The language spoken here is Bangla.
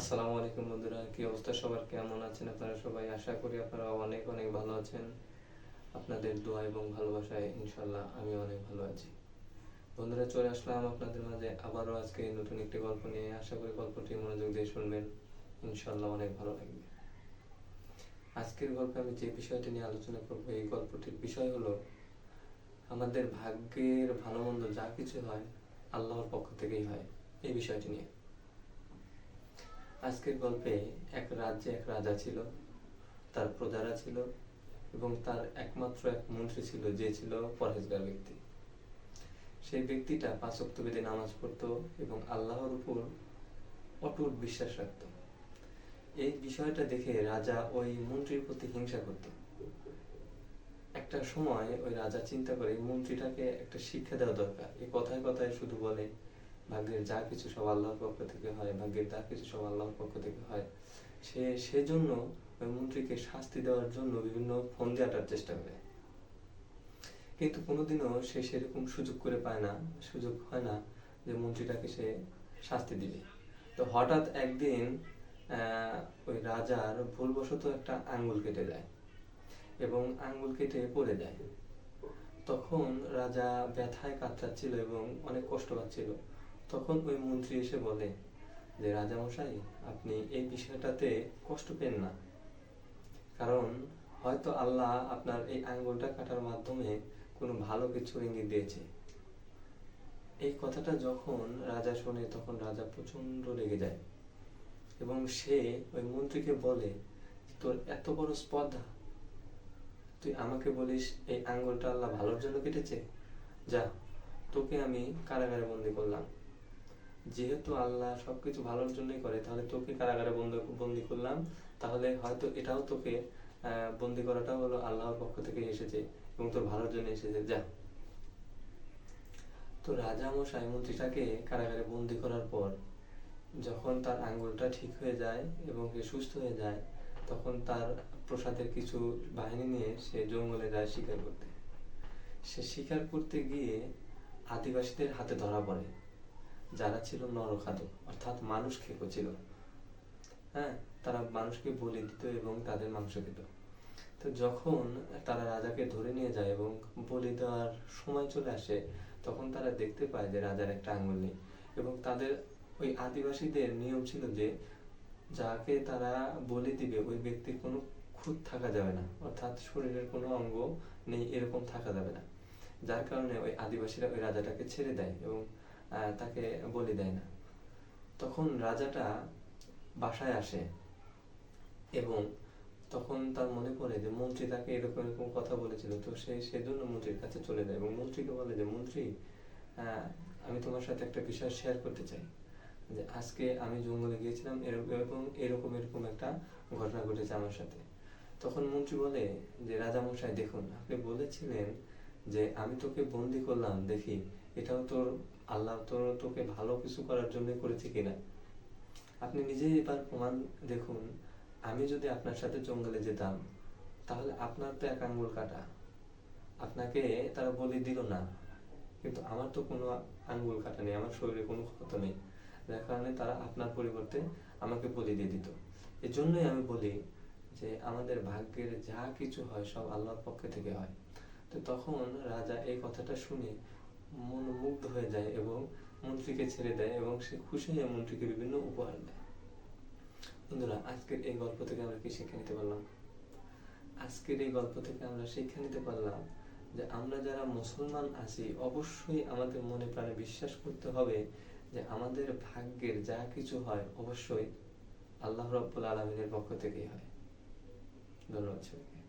আসসালামু আলাইকুম বন্ধুরা, কি অবস্থা সবার? কেমন আছেন আপনারা সবাই? আশা করি আপনারা অনেক অনেক ভালো আছেন। আপনাদের দোয়া এবং ভালোবাসায় ইনশাল্লাহ আমি অনেক ভালো আছি। বন্ধুরা, চলে আসলাম আপনাদের মাঝে আবারও আজকে নতুন একটি গল্প নিয়ে। আশা করি গল্পটি মনোযোগ দিয়ে শুনবেন। ইনশাল্লাহ অনেক ভালো লাগবে। আজকের গল্পে আমি যে বিষয়টি নিয়ে আলোচনা করব, এই গল্পটির বিষয় হলো, আমাদের ভাগ্যের ভালো মন্দ যা কিছু হয়, আল্লাহর পক্ষ থেকেই হয়। এই বিষয়টি নিয়ে। আজকের গল্পে এক রাজ্যে এক রাজা ছিল, তার প্রজারা ছিল এবং তার একমাত্র এক মন্ত্রী ছিল, যে ছিল পরহেজগার ব্যক্তি। সেই ব্যক্তিটা পাঁচ বেদে নামাজ পড়তো এবং আল্লাহর উপর অটুট বিশ্বাস রাখত। এই বিষয়টা দেখে রাজা ওই মন্ত্রীর প্রতি হিংসা করত। একটা সময় ওই রাজা চিন্তা করে মন্ত্রীটাকে একটা শিক্ষা দেওয়া দরকার। এই কথায় কথায় শুধু বলে ভাগ্যের যা কিছু সব আল্লাহর পক্ষ থেকে হয়, ভাগ্যের যা কিছু সব আল্লাহর পক্ষ থেকে হয়। সে, সেজন্য ওই মন্ত্রীকে শাস্তি দেওয়ার জন্য বিভিন্ন ফন্দি আটার চেষ্টা করে। কিন্তু কোনোদিনও সে সেরকম সুযোগ করে পায় না, সুযোগ হয় না যে মন্ত্রীটাকে সে শাস্তি দিবে। তো হঠাৎ একদিন ওই রাজার ভুলবশত একটা আঙ্গুল কেটে যায় এবং আঙ্গুল কেটে পড়ে যায়। তখন রাজা ব্যথায় কাতরাচ্ছিল এবং অনেক কষ্ট পাচ্ছিল। তখন ওই মন্ত্রী এসে বলে যে, রাজামশাই, আপনি এই বিষয়টাতে কষ্ট পেন না। কারণ হয়তো আল্লাহ আপনার এই আঙ্গুলটা কাটার মাধ্যমে কোনো ভালো কিছু ইঙ্গিত দিয়েছে। এই কথাটা যখন রাজা শোনে, তখন রাজা প্রচণ্ড রেগে যায় এবং সে ওই মন্ত্রীকে বলে, তোর এত বড় স্পর্ধা। তুই আমাকে বলিস, এই আঙ্গুলটা আল্লাহ ভালোর জন্য কেটেছে? যা, তোকে আমি কারাগারে বন্দি করলাম। যেহেতু আল্লাহ সবকিছু ভালোর জন্যই করে, তাহলে তোকে কারাগারে বন্ধ, বন্দি করলাম। তাহলে হয়তো এটাও তোকে বন্দি করাটাও হলো আল্লাহর পক্ষ থেকে এসেছে এবং তোর ভালোর জন্য এসেছে। যা। তো রাজা মশাই মন্ত্রীটাকে কারাগারে বন্দি করার পর যখন তার আঙ্গুলটা ঠিক হয়ে যায় এবং সে সুস্থ হয়ে যায়, তখন তার প্রসাদের কিছু বাহিনী নিয়ে সে জঙ্গলে যায় শিকার করতে। সে শিকার করতে গিয়ে আদিবাসীদের হাতে ধরা পড়ে। যারা ছিল নরখাদক অর্থাৎ মানুষ খেকো ছিল। হ্যাঁ তারা মানুষকে বলি দিত এবং তাদের মাংস খেত। তো যখন তারা রাজাকে ধরে নিয়ে যায় এবং বলি দেওয়ার সময় চলে আসে, তখন তারা দেখতে পায় যে রাজার একটা আঙ্গুল নেই এবং তাদের ওই আদিবাসীদের নিয়ম ছিল যে যাকে তারা বলি দিবে, ওই ব্যক্তির কোনো খুঁত থাকা যাবে না, অর্থাৎ শরীরের কোনো অঙ্গ নেই, এরকম থাকা যাবে না। যার কারণে ওই আদিবাসীরা ওই রাজাটাকে ছেড়ে দেয় এবং তাকে বলি দেয় না। তখন রাজাটা বাসায় আসে এবং তখন তার মনে পড়ে যে মন্ত্রী তাকে এরকম এরকম কথা বলেছিল। তো সে সেজন্য মন্ত্রীর কাছে চলে যায় এবং মন্ত্রীকে বলে যে, মন্ত্রী আমি তোমার সাথে একটা বিষয় শেয়ার করতে চাই। যে আজকে আমি জঙ্গলে গিয়েছিলাম, এরকম এরকম এরকম একটা ঘটনা ঘটেছে আমার সাথে। তখন মন্ত্রী বলে যে রাজা মশাই দেখুন, আপনি বলেছিলেন যে, আমি তোকে বন্দি করলাম, দেখি, এটাও তোর আল্লাহ তোর তোকে ভালো কিছু করার জন্য করেছে কিনা? আপনি নিজেই এবার প্রমাণ দেখুন, আমি যদি আপনার সাথে জঙ্গলে যেতাম, তাহলে আপনার তো এক আঙ্গুল কাটা। আপনাকে তারা বলি দিল না, কিন্তু আমার তো কোনো আঙ্গুল কাটা নেই, আমার শরীরে কোনো ক্ষত নেই। যার কারণে তারা আপনার পরিবর্তে আমাকে বলি দিয়ে দিত। এই জন্যই আমি বলি যে, আমাদের ভাগ্যের যা কিছু হয় সব আল্লাহর পক্ষ থেকে হয়। তো তখন রাজা এই কথাটা শুনে মনোমুগ্ধ হয়ে যায় এবং মন্ত্রীকে ছেড়ে দেয় এবং সে খুশি হয়ে মন্ত্রীকে বিভিন্ন উপহার দেয়। বন্ধুরা, আজকের এই গল্প থেকে আমরা কি শিক্ষা নিতে পারলাম? আজকের এই গল্প থেকে আমরা শিক্ষা নিতে পারলাম যে আমরা যারা মুসলমান আছি, অবশ্যই আমাদের মনে প্রাণে বিশ্বাস করতে হবে যে আমাদের ভাগ্যের যা কিছু হয়, অবশ্যই আল্লাহ রব্বুল আলমিনের পক্ষ থেকেই হয়। ধন্যবাদ সবাইকে।